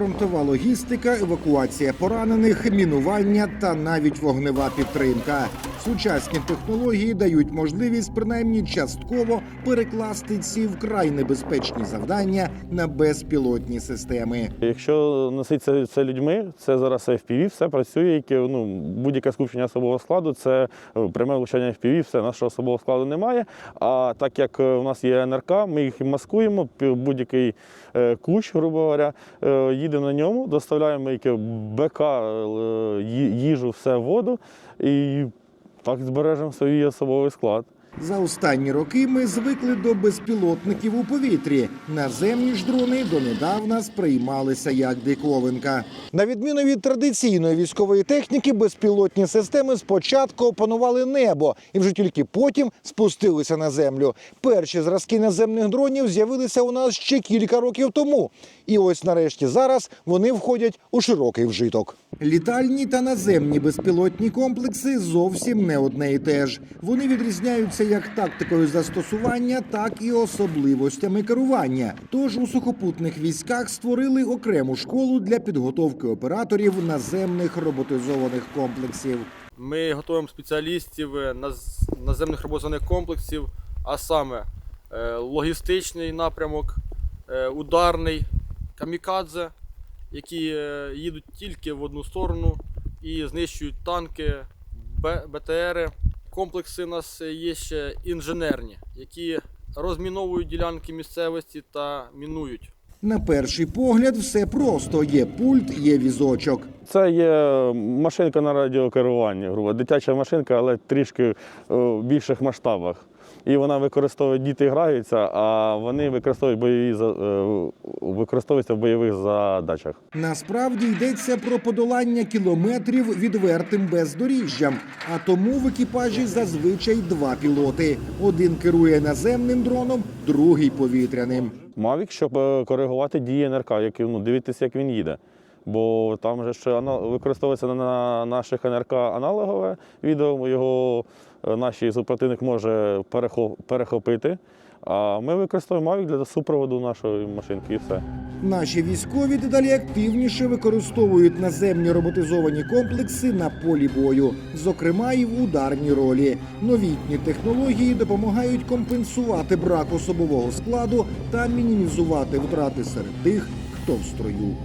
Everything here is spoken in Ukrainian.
фронтова логістика, евакуація поранених, мінування та навіть вогнева підтримка. Сучасні технології дають можливість принаймні частково перекласти ці вкрай небезпечні завдання на безпілотні системи. Якщо носить це, людьми, це зараз FPV, все працює, яке ну будь-яке скупчення особового складу, це е, пряме влучання FPV, все нашого особового складу немає. А так як е, у нас є НРК, ми їх маскуємо, будь-який е, кущ, грубо говоря, е, їдемо на ньому, доставляємо яке БК, е, їжу, все воду і так збережемо свій особовий склад. За останні роки ми звикли до безпілотників у повітрі. Наземні ж дрони донедавна сприймалися як диковинка. На відміну від традиційної військової техніки, безпілотні системи спочатку опанували небо і вже тільки потім спустилися на землю. Перші зразки наземних дронів з'явилися у нас ще кілька років тому. І ось нарешті зараз вони входять у широкий вжиток. Літальні та наземні безпілотні комплекси зовсім не одне і те ж. Вони відрізняються як тактикою застосування, так і особливостями керування. Тож у сухопутних військах створили окрему школу для підготовки операторів наземних роботизованих комплексів. Ми готуємо спеціалістів е, наземних роботизованих комплексів, а саме е, логістичний напрямок, е, ударний, камікадзе, які їдуть тільки в одну сторону і знищують танки, БТРи. Комплекси у нас є ще інженерні, які розміновують ділянки місцевості та мінують. На перший погляд, все просто: є пульт, є візочок. Це є машинка на радіокеруванні, грубо, дитяча машинка, але трішки е, в більших масштабах. І вона використовує, діти граються, а вони використовують бойові е, використовуються в бойових задачах. Насправді йдеться про подолання кілометрів відвертим бездоріжжям. А тому в екіпажі зазвичай два пілоти: один керує наземним дроном, другий повітряним. Мавік, щоб е, коригувати дії НРК, які ну, дивитися, як він їде. Бо там же ще використовується на наших НРК аналогове відео, його е, наш супротивник може перехопити. А ми використовуємо Mavic для супроводу нашої машинки і все. Наші військові дедалі активніше використовують наземні роботизовані комплекси на полі бою, зокрема і в ударній ролі. Новітні технології допомагають компенсувати брак особового складу та мінімізувати втрати серед тих, хто в строю.